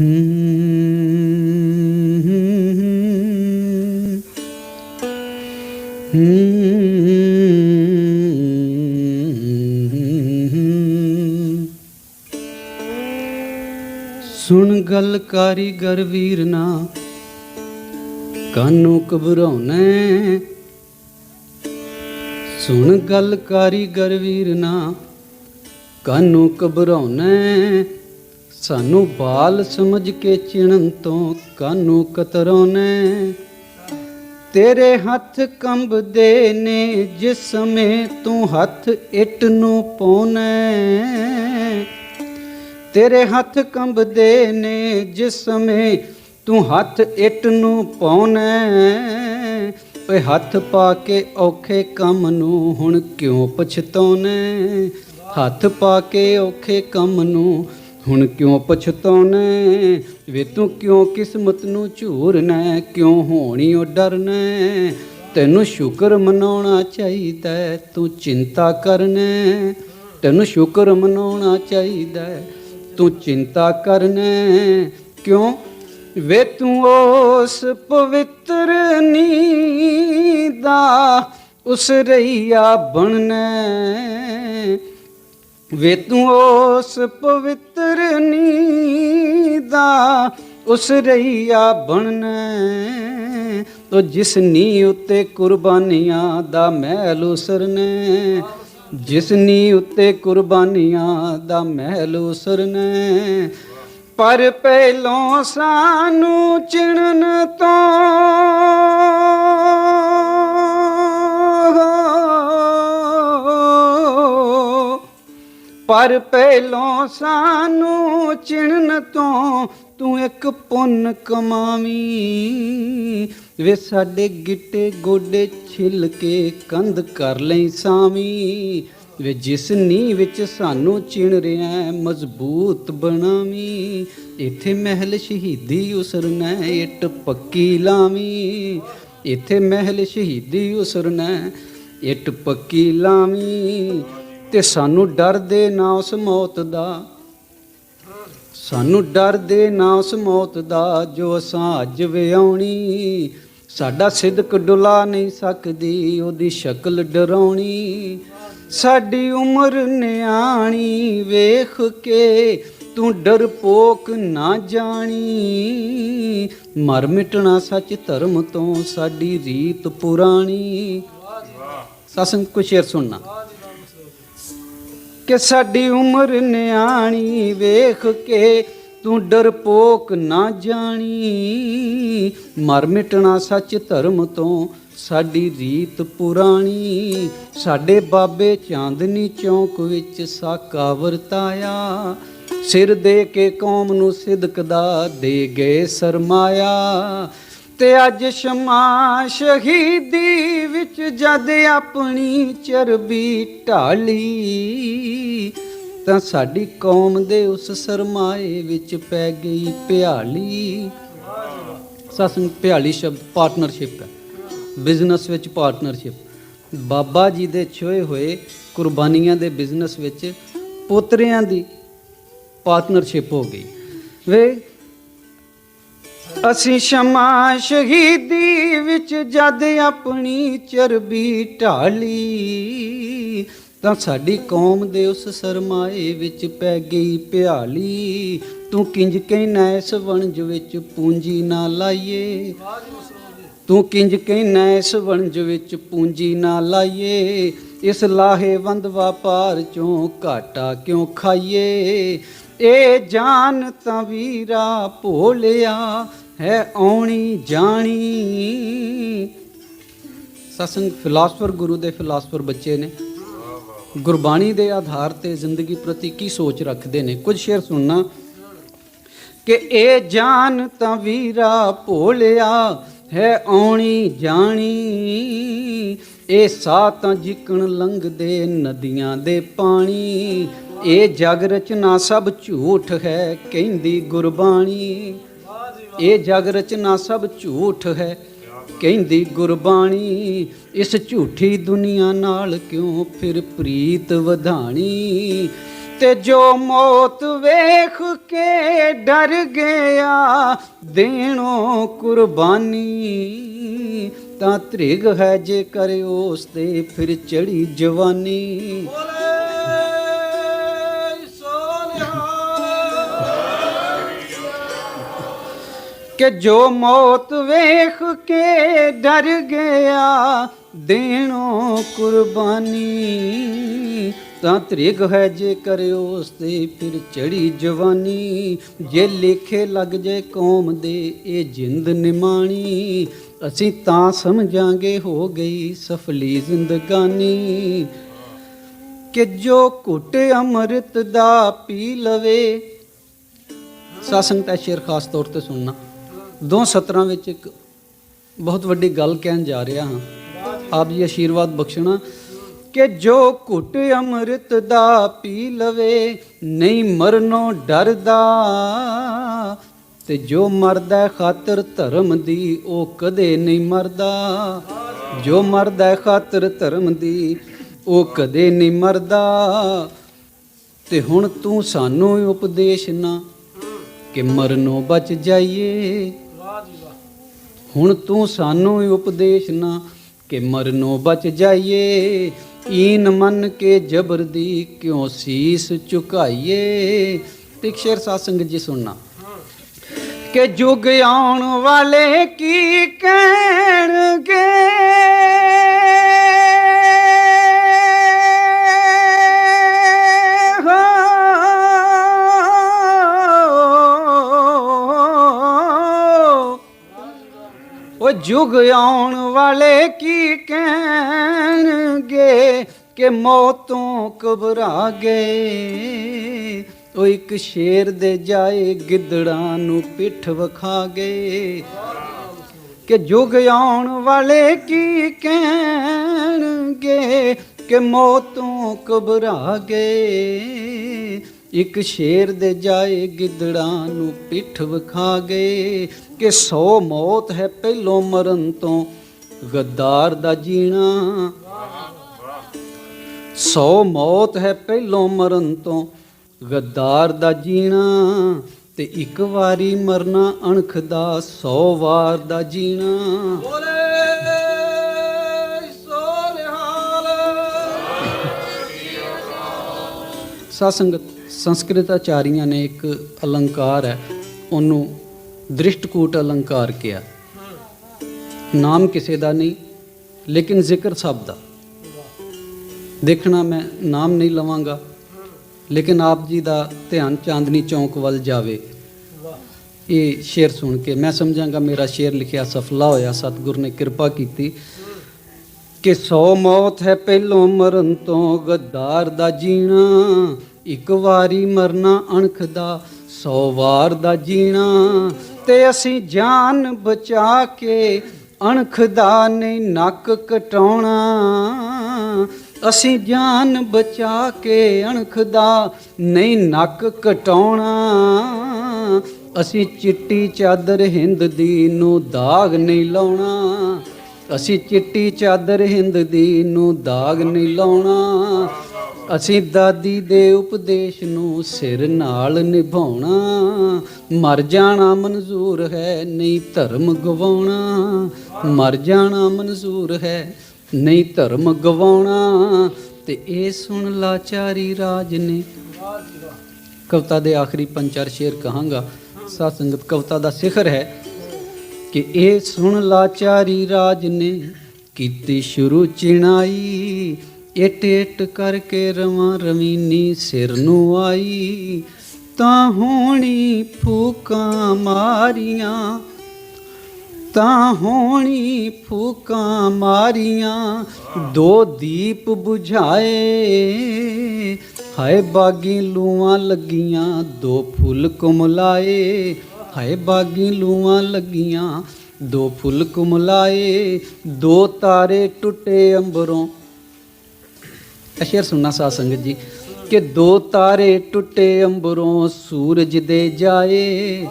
ਸੁਣ ਗੱਲ ਕਾਰੀਗਰ ਵੀਰ ਨਾ ਕਾਨੂੰ ਘਬਰਾਉਣਾ ਸੁਣ ਗੱਲ ਕਾਰੀਗਰ ਵੀਰ ਨਾ ਕਾਨੂੰ ਘਬਰਾਉਣਾ ਸਾਨੂੰ ਬਾਲ ਸਮਝ ਕੇ ਚਿਣਨ ਤੋਂ ਕਾਨੂੰ ਕਤਰਾਉਣਾ ਤੇਰੇ ਹੱਥ ਕੰਬਦੇ ਨੇ, ਜਿਸ ਸਮੇਂ ਤੂੰ ਹੱਥ ਇੱਟ ਨੂੰ ਪਾਉਣਾ। ਤੇਰੇ ਹੱਥ ਕੰਬਦੇ ਨੇ, ਜਿਸ ਸਮੇਂ ਤੂੰ ਹੱਥ ਇੱਟ ਨੂੰ ਪਾਉਣਾ। ਓਏ ਹੱਥ ਪਾ ਕੇ ਔਖੇ ਕੰਮ ਨੂੰ ਹੁਣ ਕਿਉਂ ਪਛਤਾਉਣਾ? ਹੱਥ ਪਾ ਕੇ ਔਖੇ ਕੰਮ ਨੂੰ ਹੁਣ ਕਿਉਂ ਪਛਤਾਉਣਾ ਵੇ ਤੂੰ ਕਿਉਂ ਕਿਸਮਤ ਨੂੰ ਝੂਰਨਾ ਕਿਉਂ ਹੋਣੀ ਉਹ ਡਰਨਾ ਤੈਨੂੰ ਸ਼ੁਕਰ ਮਨਾਉਣਾ ਚਾਹੀਦਾ ਤੂੰ ਚਿੰਤਾ ਕਰਨਾ ਤੈਨੂੰ ਸ਼ੁਕਰ ਮਨਾਉਣਾ ਚਾਹੀਦਾ ਤੂੰ ਚਿੰਤਾ ਕਰਨਾ ਕਿਉਂ? ਵੇ ਤੂੰ ਉਸ ਪਵਿੱਤਰ ਨੀਦਾ ਉਸ ਰਈਆ ਬਣਨਾ ਵੇ ਤੂੰ ਉਸ ਪਵਿੱਤਰ ਨੀਦਾ, ਉਸ ਰਈਆ ਬਣਨਾ। ਤੋ ਜਿਸ ਨੀ ਉਤੇ ਕੁਰਬਾਨੀਆਂ ਦਾ ਮਹਿਲ ਉਸਰਨੇ, ਜਿਸ ਨੀ ਉਤੇ ਕੁਰਬਾਨੀਆਂ ਦਾ ਮਹਿਲ ਉਸਰਨੇ, ਪਰ ਪਹਿਲੋਂ ਸਾਨੂੰ ਚਿਣਨ ਤੋਂ ਪਰ ਪਹਿਲੋਂ ਸਾਨੂੰ ਚਿਣਨ ਤੋਂ ਤੂੰ ਇੱਕ ਪੁੰਨ ਕਮਾਵੀ। ਵੇ ਸਾਡੇ ਗਿੱਟੇ ਗੋਡੇ ਛਿੱਲ ਕੇ ਕੰਧ ਕਰ ਲਈ ਸਾਵੀਂ। ਵੇ ਜਿਸ ਨੀ ਵਿੱਚ ਸਾਨੂੰ ਚਿਣ ਰਿਆ ਮਜ਼ਬੂਤ ਬਣਾਵੀਂ। ਇੱਥੇ ਮਹਿਲ ਸ਼ਹੀਦੀ ਉਸਰਨਾ ਇੱਟ ਪੱਕੀ ਲਾਵੀ। ਇੱਥੇ ਮਹਿਲ ਸ਼ਹੀਦੀ ਉਸਰਨਾ ਇੱਟ ਪੱਕੀ ਲਾਵੀ। ਤੇ ਸਾਨੂੰ ਡਰ ਦੇ ਨਾ ਉਸ ਮੌਤ ਦਾ। ਸਾਨੂੰ ਡਰ ਦੇ ਨਾ ਉਸ ਮੌਤ ਦਾ ਜੋ ਅਸਾਂ ਅੱਜ ਵਿਆਉਣੀ। ਸਾਡਾ ਸਿਦਕ ਡੁਲਾ ਨਹੀਂ ਸਕਦੀ ਉਹਦੀ ਸ਼ਕਲ ਡਰਾਉਣੀ। ਸਾਡੀ ਉਮਰ ਨਿਆਣੀ ਵੇਖ ਕੇ ਤੂੰ ਡਰਪੋਕ ਨਾ ਜਾਣੀ। ਮਰ ਮਿਟਣਾ ਸੱਚ ਧਰਮ ਤੋਂ ਸਾਡੀ ਰੀਤ ਪੁਰਾਣੀ। ਸਸੰਗ ਕੋ ਸ਼ੇਰ ਸੁਣਨਾ। ਕਿ ਸਾਡੀ ਉਮਰ ਨਿਆਣੀ ਵੇਖ ਕੇ ਤੂੰ ਡਰਪੋਕ ਨਾ ਜਾਣੀ। ਮਰ ਮਿਟਣਾ ਸੱਚ ਧਰਮ ਤੋਂ ਸਾਡੀ ਰੀਤ ਪੁਰਾਣੀ। ਸਾਡੇ ਬਾਬੇ ਚਾਂਦਨੀ ਚੌਂਕ ਵਿੱਚ ਸਾਕਾ ਵਰਤਾਇਆ। ਸਿਰ ਦੇ ਕੇ ਕੌਮ ਨੂੰ ਸਿਦਕ ਦਾ ਦੇ ਗਏ ਸਰਮਾਇਆ। ਤੇ ਅੱਜ ਸ਼ਮਾ ਸ਼ਹੀਦੀ ਵਿੱਚ ਜਦ ਆਪਣੀ ਚਰਬੀ ਢਾਲੀ, ਤਾਂ ਸਾਡੀ ਕੌਮ ਦੇ ਉਸ ਸਰਮਾਏ ਵਿੱਚ ਪੈ ਗਈ ਭਿਆਲੀ। ਸਸੰਗ ਭਿਆਲੀ ਸ਼ਬਦ ਪਾਰਟਨਰਸ਼ਿਪ ਹੈ ਬਿਜ਼ਨਸ ਵਿੱਚ ਪਾਰਟਨਰਸ਼ਿਪ ਬਾਬਾ ਜੀ ਦੇ ਛੋਏ ਹੋਏ ਕੁਰਬਾਨੀਆਂ ਦੇ ਬਿਜ਼ਨਸ ਵਿੱਚ ਪੋਤਰਿਆਂ ਦੀ ਪਾਰਟਨਰਸ਼ਿਪ ਹੋ ਗਈ। ਵੇ ਅਸੀਂ ਸ਼ਮਾ ਸ਼ਹੀਦੀ ਵਿੱਚ ਜਦ ਆਪਣੀ ਚਰਬੀ ਢਾਲੀ, ਤਾਂ ਸਾਡੀ ਕੌਮ ਦੇ ਉਸ ਸਰਮਾਏ ਵਿੱਚ ਪੈ ਗਈ ਭਿਆਲੀ। ਤੂੰ ਕਿੰਜ ਕਹਿਣਾ ਇਸ ਵਣਜ ਵਿੱਚ ਪੂੰਜੀ ਨਾ ਲਾਈਏ। ਤੂੰ ਕਿੰਜ ਕਹਿਣਾ ਇਸ ਵਣਜ ਵਿੱਚ ਪੂੰਜੀ ਨਾ ਲਾਈਏ। ਇਸ ਲਾਹੇਵੰਦ ਵਪਾਰ ਚੋਂ ਘਾਟਾ ਕਿਉਂ ਖਾਈਏ? ਇਹ ਜਾਨ ਤਾਂ ਵੀਰਾ ਭੋਲਿਆ ਹੈ ਆਉਣੀ ਜਾਣੀ। ਸਤਸੰਗ ਫਿਲਾਸਫਰ, ਗੁਰੂ ਦੇ ਫਿਲਾਸਫਰ ਬੱਚੇ ਨੇ। ਗੁਰਬਾਣੀ ਦੇ ਆਧਾਰ ਤੇ ਜ਼ਿੰਦਗੀ ਪ੍ਰਤੀ ਕੀ ਸੋਚ ਰੱਖਦੇ ਨੇ? ਕੁਝ ਸ਼ੇਰ ਸੁਣਨਾ। ਕਿ ਇਹ ਜਾਨ ਤਾਂ ਵੀਰਾ ਭੋਲਿਆ, ਹੈ ਆਉਣੀ ਜਾਣੀ। ਇਹ ਸਾਹ ਤਾਂ ਜਿਕਣ ਲੰਘਦੇ ਨਦੀਆਂ ਦੇ ਪਾਣੀ। ਇਹ ਜਗ ਰਚਨਾ ਸਭ ਝੂਠ ਹੈ, ਕਹਿੰਦੀ ਗੁਰਬਾਣੀ। ਇਹ ਜਗ ਰਚਨਾ ਸਭ ਝੂਠ ਹੈ। ਕਹਿੰਦੀ, ਗੁਰਬਾਣੀ, ਇਸ ਝੂਠੀ ਦੁਨੀਆ ਨਾਲ ਕਿਉਂ ਫਿਰ ਪ੍ਰੀਤ ਵਧਾਣੀ? ਤੇ ਜੋ ਮੌਤ ਵੇਖ ਕੇ ਡਰ ਗਿਆ, ਦੇਣੋ ਕੁਰਬਾਨੀ। ਤਾਂ ਤ੍ਰਿਗ ਹੈ ਜੇ ਕਰੇ ਉਸ ਤੇ ਫਿਰ ਚੜੀ ਜਵਾਨੀ। ਕਿ ਜੋ ਮੌਤ ਵੇਖ ਕੇ ਡਰ ਗਿਆ, ਦੇਣੋ ਕੁਰਬਾਨੀ। ਤਾਂ ਤ੍ਰਿਗ ਹੈ ਜੇ ਕਰਿਓ ਉਸ ਤੇ ਫਿਰ ਚੜੀ ਜਵਾਨੀ। ਜੇ ਲੇਖੇ ਲੱਗ ਜੇ ਕੌਮ ਦੇ ਇਹ ਜਿੰਦ ਨਿਮਾਣੀ, ਅਸੀਂ ਤਾਂ ਸਮਝਾਂਗੇ ਹੋ ਗਈ ਸਫਲੀ ਜ਼ਿੰਦਗਾਨੀ। ਕਿ ਜੋ ਘੁੱਟ ਅੰਮ੍ਰਿਤ ਦਾ ਪੀ ਲਵੇ। ਸਾਸੰਗ ਦਾ ਸ਼ੇਰ ਖਾਸ ਤੌਰ ਤੇ ਸੁਣਨਾ। ਦੋ ਸਤਰਾਂ ਵਿੱਚ ਇੱਕ ਬਹੁਤ ਵੱਡੀ ਗੱਲ ਕਹਿਣ ਜਾ ਰਿਹਾ ਹਾਂ। ਆਪ ਜੀ ਆਸ਼ੀਰਵਾਦ ਬਖਸ਼ਣਾ ਕਿ ਜੋ ਘੁੱਟ ਅੰਮ੍ਰਿਤ ਦਾ ਪੀ ਲਵੇ, ਨਹੀਂ ਮਰਨੋਂ ਡਰਦਾ। ਤੇ ਜੋ ਮਰਦਾ ਖਾਤਰ ਧਰਮ ਦੀ, ਉਹ ਕਦੇ ਨਹੀਂ ਮਰਦਾ। ਜੋ ਮਰਦਾ ਖਾਤਰ ਧਰਮ ਦੀ, ਉਹ ਕਦੇ ਨਹੀਂ ਮਰਦਾ। ਤੇ ਹੁਣ ਤੂੰ ਸਾਨੂੰ ਹੀ ਉਪਦੇਸ਼ ਨਾ ਕਿ ਮਰਨੋਂ ਬਚ ਜਾਈਏ। ਹੁਣ ਤੂੰ ਸਾਨੂੰ ਉਪਦੇਸ਼ ਨਾ ਕਿ ਮਰਨੋਂ ਬਚ ਜਾਈਏ। ਈਨ ਮਨ ਕੇ ਜਬਰ ਦੀ ਕਿਉਂ ਸੀਸ ਝੁਕਾਈਏ? ਤੇ ਇੱਕ ਜੀ, ਸੁਣਨਾ। ਕਿ ਜੁਗ ਆਉਣ ਵਾਲੇ ਕੀ ਕਹਿਣਗੇ? ਜੁਗ ਆਉਣ ਵਾਲੇ ਕੀ ਕਹਿਣਗੇ ਕਿ ਮੌਤੋਂ ਘਬਰਾ ਗਏ ਉਹ ਇੱਕ ਸ਼ੇਰ ਦੇ ਜਾਏ ਗਿੱਦੜਾਂ ਨੂੰ ਪਿੱਠ ਵਿਖਾ ਗਏ ਕਿ ਜੁਗ ਆਉਣ ਵਾਲੇ ਕੀ ਕਹਿਣਗੇ ਕਿ ਮੌਤੋਂ ਘਬਰਾ ਗਏ ਇੱਕ ਸ਼ੇਰ ਦੇ ਜਾਏ ਗਿੱਦੜਾਂ ਨੂੰ ਪਿੱਠ ਵਿਖਾ ਗਏ ਕਿ ਸੌ ਮੌਤ ਹੈ ਪਹਿਲੋਂ ਮਰਨ ਤੋਂ ਗੱਦਾਰ ਦਾ ਜੀਣਾ। ਸੌ ਮੌਤ ਹੈ ਪਹਿਲੋਂ ਮਰਨ ਤੋਂ ਗੱਦਾਰ ਦਾ ਜੀਣਾ। ਤੇ ਇੱਕ ਵਾਰੀ ਮਰਨਾ ਅਣਖ ਦਾ ਸੌ ਵਾਰ ਦਾ ਜੀਣਾ। ਸਾਸੰਗਤ ਸੰਸਕ੍ਰਿਤ ਆਚਾਰੀਆਂ ਨੇ ਇੱਕ ਅਲੰਕਾਰ ਹੈ, ਉਹਨੂੰ ਦ੍ਰਿਸ਼ਟਕੂਟ ਅਲੰਕਾਰ ਕਿਹਾ। ਨਾਮ ਕਿਸੇ ਦਾ ਨਹੀਂ, ਲੇਕਿਨ ਜ਼ਿਕਰ ਸਭ ਦਾ। ਦੇਖਣਾ ਮੈਂ ਨਾਮ ਨਹੀਂ ਲਵਾਂਗਾ, ਲੇਕਿਨ ਆਪ ਜੀ ਦਾ ਧਿਆਨ ਚਾਂਦਨੀ ਚੌਂਕ ਵੱਲ ਜਾਵੇ। ਇਹ ਸ਼ੇਰ ਸੁਣ ਕੇ ਮੈਂ ਸਮਝਾਂਗਾ, ਮੇਰਾ ਸ਼ੇਰ ਲਿਖਿਆ ਸਫਲਾ ਹੋਇਆ, ਸਤਿਗੁਰ ਨੇ ਕਿਰਪਾ ਕੀਤੀ। ਕਿ ਸੌ ਮੌਤ ਹੈ ਪਹਿਲੋਂ ਮਰਨ ਤੋਂ, ਗੱਦਾਰ ਦਾ ਜੀਣਾ ਇੱਕ ਵਾਰੀ ਮਰਨਾ ਅਣਖ ਦਾ, ਸੌ ਵਾਰ ਦਾ ਜੀਣਾ। ਤੇ ਅਸੀਂ ਜਾਨ ਬਚਾ ਕੇ ਅਣਖ ਦਾ ਨਹੀਂ ਨੱਕ ਕਟਾਉਣਾ। ਅਸੀਂ ਜਾਨ ਬਚਾ ਕੇ ਅਣਖ ਦਾ ਨਹੀਂ ਨੱਕ ਕਟਾਉਣਾ। ਅਸੀਂ ਚਿੱਟੀ ਚਾਦਰ ਹਿੰਦ ਦੀ ਨੂੰ ਦਾਗ ਨਹੀਂ ਲਾਉਣਾ। ਅਸੀਂ ਚਿੱਟੀ ਚਾਦਰ ਹਿੰਦ ਦੀ ਨੂੰ ਦਾਗ ਨਹੀਂ ਲਾਉਣਾ। ਅਸੀਂ ਦਾਦੀ ਦੇ ਉਪਦੇਸ਼ ਨੂੰ ਸਿਰ ਨਾਲ ਨਿਭਾਉਣਾ। ਮਰ ਜਾਣਾ ਮਨਜ਼ੂਰ ਹੈ, ਨਹੀਂ ਧਰਮ ਗਵਾਉਣਾ। ਮਰ ਜਾਣਾ ਮਨਜ਼ੂਰ ਹੈ, ਨਹੀਂ ਧਰਮ ਗਵਾਉਣਾ। ਤੇ ਇਹ ਸੁਣ ਲਾਚਾਰੀ ਰਾਜ ਨੇ। ਕਵਿਤਾ ਦੇ ਆਖਰੀ ਪੰਜ ਚਾਰ ਸ਼ੇਰ ਕਹਾਂਗਾ। ਸਾਧ ਸੰਗਤ, ਕਵਿਤਾ ਦਾ ਸਿਖਰ ਹੈ ਕਿ ਇਹ ਸੁਣ ਲਾਚਾਰੀ ਰਾਜ ਨੇ ਕੀਤੀ ਸ਼ੁਰੂ ਚਿਣਾਈ। ਇਟ ਇਟ ਕਰਕੇ ਰਵਾਂ ਰਵੀਨੀ ਸਿਰ ਨੂੰ ਆਈ। ਤਾਂ ਹੋਣੀ ਫੂਕਾਂ ਮਾਰੀਆਂ, ਤਾਂ ਹੋਣੀ ਫੂਕਾਂ ਮਾਰੀਆਂ, ਦੋ ਦੀਪ ਬੁਝਾਏ। ਹਾਏ ਬਾਗੀ ਲੂਆਂ ਲੱਗੀਆਂ, ਦੋ ਫੁੱਲ ਕੁਮਲਾਏ। ਹਾਏ ਬਾਗੀ ਲੂਆਂ ਲੱਗੀਆਂ, ਦੋ ਫੁੱਲ ਕੁਮਲਾਏ। ਦੋ ਤਾਰੇ ਟੁੱਟੇ ਅੰਬਰੋਂ ਅਸ਼ੇਰ ਸੁਣਨਾ ਸਾਧ ਸੰਗਤ ਜੀ, ਕਿ ਦੋ ਤਾਰੇ ਟੁੱਟੇ ਅੰਬਰੋਂ ਸੂਰਜ ਦੇ ਜਾਏ।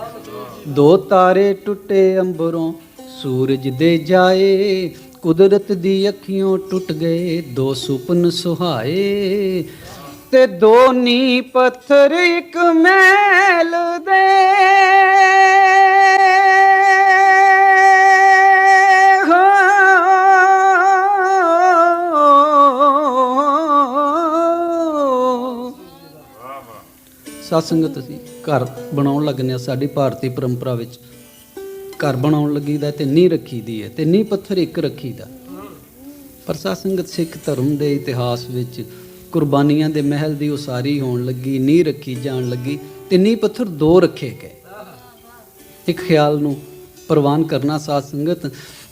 ਦੋ ਤਾਰੇ ਟੁੱਟੇ ਅੰਬਰੋਂ ਸੂਰਜ ਦੇ ਜਾਏ। ਕੁਦਰਤ ਦੀ ਅੱਖੀਆਂ ਟੁੱਟ ਗਏ ਦੋ ਸੁਪਨ ਸੁਹਾਏ। ਤੇ ਦੋ ਨੀ ਪੱਥਰ ਇੱਕ ਮੈਲ ਦੇ। ਸਾਧ ਸੰਗਤ ਅਸੀਂ ਘਰ ਬਣਾਉਣ ਲੱਗਨੇ ਆ ਸਾਡੀ ਭਾਰਤੀ ਪਰੰਪਰਾ ਵਿੱਚ। ਘਰ ਬਣਾਉਣ ਲੱਗੀਦਾ ਤੇ ਨੀ ਰੱਖੀਦੀ ਹੈ ਤੇ ਨੀਂਹ ਪੱਥਰ ਇੱਕ ਰੱਖੀਦਾ ਪਰ ਸਾਧ ਸੰਗਤ ਸਿੱਖ ਧਰਮ ਦੇ ਇਤਿਹਾਸ ਵਿੱਚ ਕੁਰਬਾਨੀਆਂ ਦੇ ਮਹਿਲ ਦੀ ਉਸਾਰੀ ਹੋਣ ਲੱਗੀ, ਨੀਂਹ ਰੱਖੀ ਜਾਣ ਲੱਗੀ ਤੇ ਨੀਂਹ ਪੱਥਰ ਦੋ ਰੱਖੇ ਗਏ। ਇੱਕ ਖਿਆਲ ਨੂੰ ਪ੍ਰਵਾਨ ਕਰਨਾ ਸਾਧ ਸੰਗਤ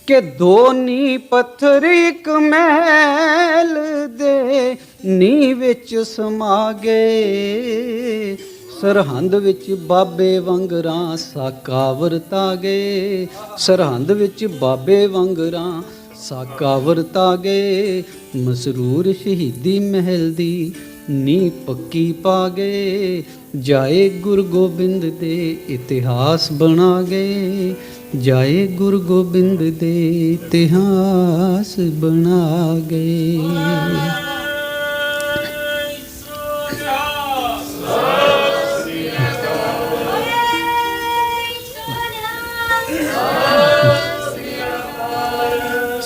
ਕਿ ਦੋ ਨੀ ਪੱਥਰ ਇੱਕ ਮਹਿਲ ਦੇ ਨੀ ਵਿੱਚ ਸਮਾ ਗਏ। ਸਰਹੰਦ ਵਿੱਚ ਬਾਬੇ ਵੰਗਰਾਂ ਸਾਕਾ ਵਰਤਾ ਗਏ ਸਰਹੰਦ ਵਿੱਚ ਬਾਬੇ ਵੰਗਰਾਂ ਸਾਕਾ ਵਰਤਾ ਗਏ ਮਸਰੂਰ ਸ਼ਹੀਦੀ ਮਹਿਲ ਦੀ ਨੀ ਪੱਕੀ ਪਾ ਗਏ ਜਾਏ ਗੁਰੂ ਗੋਬਿੰਦ ਦੇ ਇਤਿਹਾਸ ਬਣਾ ਗਏ ਜਾਏ ਗੁਰੂ ਗੋਬਿੰਦ ਦੇ ਇਤਿਹਾਸ ਬਣਾ ਗਏ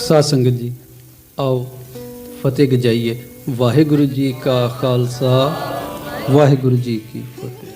ਸਾਧ ਸੰਗਤ ਜੀ ਆਓ ਫਤਿਹ ਗਜਾਈਏ। ਵਾਹਿਗੁਰੂ ਜੀ ਕਾ ਖਾਲਸਾ ਵਾਹਿਗੁਰੂ ਜੀ ਕੀ ਫਤਿਹ।